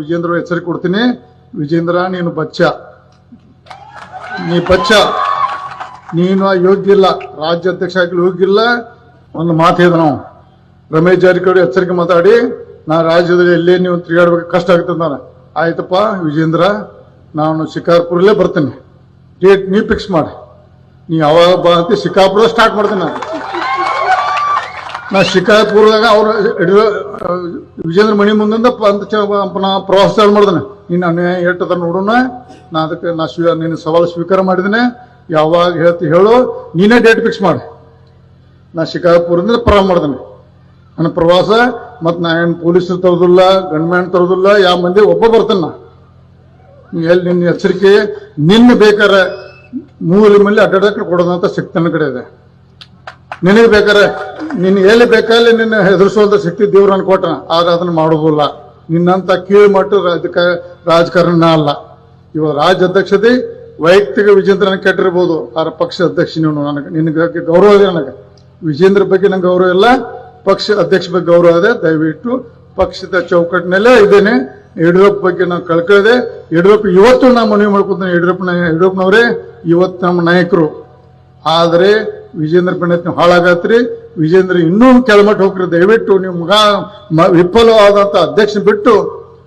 ವಿಜೇಂದ್ರ ಎಚ್ಚರಿಕೆ ಕೊಡ್ತೀನಿ. ವಿಜೇಂದ್ರ, ನೀನು ಬಚ್ಚ. ನೀ ಬಚ್ಚ. ನೀನು ಯೋಗ್ಯ ಇಲ್ಲ. ರಾಜ್ಯ ಅಧ್ಯಕ್ಷ ಆಗಲಿ ಯೋಗ್ಯ ಇಲ್ಲ. ಒಂದು ಮಾತು ಹೇಳಿದ ನಾವು. ರಮೇಶ್ ಜಾರಕಿಹೊಳಿ ಎಚ್ಚರಿಕೆ ಮಾತಾಡಿ. ನಾ ರಾಜ್ಯದಲ್ಲಿ ಎಲ್ಲೇ ನೀವು ತಿರುಗಾಡ್ಬೇಕು, ಕಷ್ಟ ಆಗುತ್ತೆ ನಾನು ಆಯ್ತಪ್ಪ, ವಿಜೇಂದ್ರ, ನಾನು ಶಿಕಾರ್ಪುರಲ್ಲೇ ಬರ್ತೇನೆ. ಡೇಟ್ ನೀ ಫಿಕ್ಸ್ ಮಾಡಿ. ನೀ ಯಾವಾಗ ಬಾ ಅಂತ ಶಿಕಾರ್ಪುರ ಸ್ಟಾರ್ಟ್ ಮಾಡ್ತೀನಿ ನಾನು. ನಾ ಶಿಕಾಯಪುರದಾಗ ಅವ್ರ ವಿಜೇಂದ್ರ ಮಣಿ ಮುಂದಿಂದ ನಾ ಪ್ರವಾಸ ಚಾಲು ಮಾಡ್ದೇನೆ. ನೀನು ಅನ್ಯಾಯ ಎಟ್ಟದ ನೋಡೋಣ ನಾ ಅದಕ್ಕೆ ನಾ ಸ್ವೀ, ನಿನ್ನ ಸವಾಲು ಸ್ವೀಕಾರ ಮಾಡಿದ್ದೇನೆ ಯಾವಾಗ ಹೇಳ್ತಿ ಹೇಳು, ನೀನೇ ಡೇಟ್ ಫಿಕ್ಸ್ ಮಾಡಿ. ನಾ ಶಿಕಾಯಪುರದಿಂದ ಪ್ರಾರಂಭ ಮಾಡಿದೆ ನನ್ನ ಪ್ರವಾಸ ಮತ್ತು ನಾ ಏನು ಪೊಲೀಸರು ತರೋದಿಲ್ಲ ಗನ್ಮ್ಯಾನ್ ತರೋದಿಲ್ಲ ಯಾವ ಮಂದಿ ಒಬ್ಬ ಬರ್ತಾನೆ ನಾ ಎಲ್ಲಿ ನಿನ್ನ ಎಚ್ಚರಿಕೆ, ನಿನ್ನ ಬೇಕಾರೆ ಮೂಲೆ ಮೇಲೆ ಅಡ್ಡಾಡಕ್ಕೆ ಕೊಡೋದಂತ ಶಕ್ತಿ ನನ್ನ ಕಡೆ ಇದೆ. ನಿನಗೆ ಬೇಕಾರೆ ನಿನ್ ಎಲ್ಲಿ ಬೇಕಲ್ಲಿ ನಿನ್ನ ಹೆದರ್ಸೋದ ಶಕ್ತಿ ದೇವ್ರು ನನ್ ಕೊಟ್ಟ ಆದ್ರೆ ಅದನ್ನ ಮಾಡೋದಿಲ್ಲ ನಿನ್ನಂತ ಕೀಳು ಮಟ್ಟ ರಾಜಕ, ರಾಜಕಾರಣ ಅಲ್ಲ. ಇವ ರಾಜ್ಯ ಅಧ್ಯಕ್ಷತೆ ವೈಯಕ್ತಿಕ ವಿಜೇಂದ್ರನ ಕೆಟ್ಟಿರ್ಬೋದು, ಆದ್ರೆ ಪಕ್ಷ ಅಧ್ಯಕ್ಷ ನೀನು ನನಗೆ ನಿನಗೆ ಗೌರವ ಇದೆ ನನಗೆ. ವಿಜೇಂದ್ರ ಬಗ್ಗೆ ನಂಗೆ ಗೌರವ ಇಲ್ಲ, ಪಕ್ಷ ಅಧ್ಯಕ್ಷ ಬಗ್ಗೆ ಗೌರವ ಇದೆ. ದಯವಿಟ್ಟು ಪಕ್ಷದ ಚೌಕಟ್ಟಿನಲ್ಲೇ ಇದ್ದೇನೆ. ಯಡಿಯೂರಪ್ಪ ಬಗ್ಗೆ ನಾವು ಕಳ್ಕೊಳ್ಳದೆ ಯಡಿಯೂರಪ್ಪ ಇವತ್ತು ನಾ ಮನವಿ ಮಾಡ್ಕೊತೇನೆ ಯಡಿಯೂರಪ್ಪನ ಯಡಿಯೂರಪ್ಪನವರೇ, ಇವತ್ತು ನಮ್ಮ ನಾಯಕರು. ಆದರೆ ವಿಜೇಂದ್ರ ಪಂಡಿತ್ ನೀವು ಹಾಳಾಗತ್ರಿ. ವಿಜೇಂದ್ರ ಇನ್ನೂ ಕೆಳಮಟ್ಟ ಹೋಗ್ರಿ ದಯವಿಟ್ಟು ನೀವು ಮಗ ವಿಫಲವಾದಂತ ಅಧ್ಯಕ್ಷ ಬಿಟ್ಟು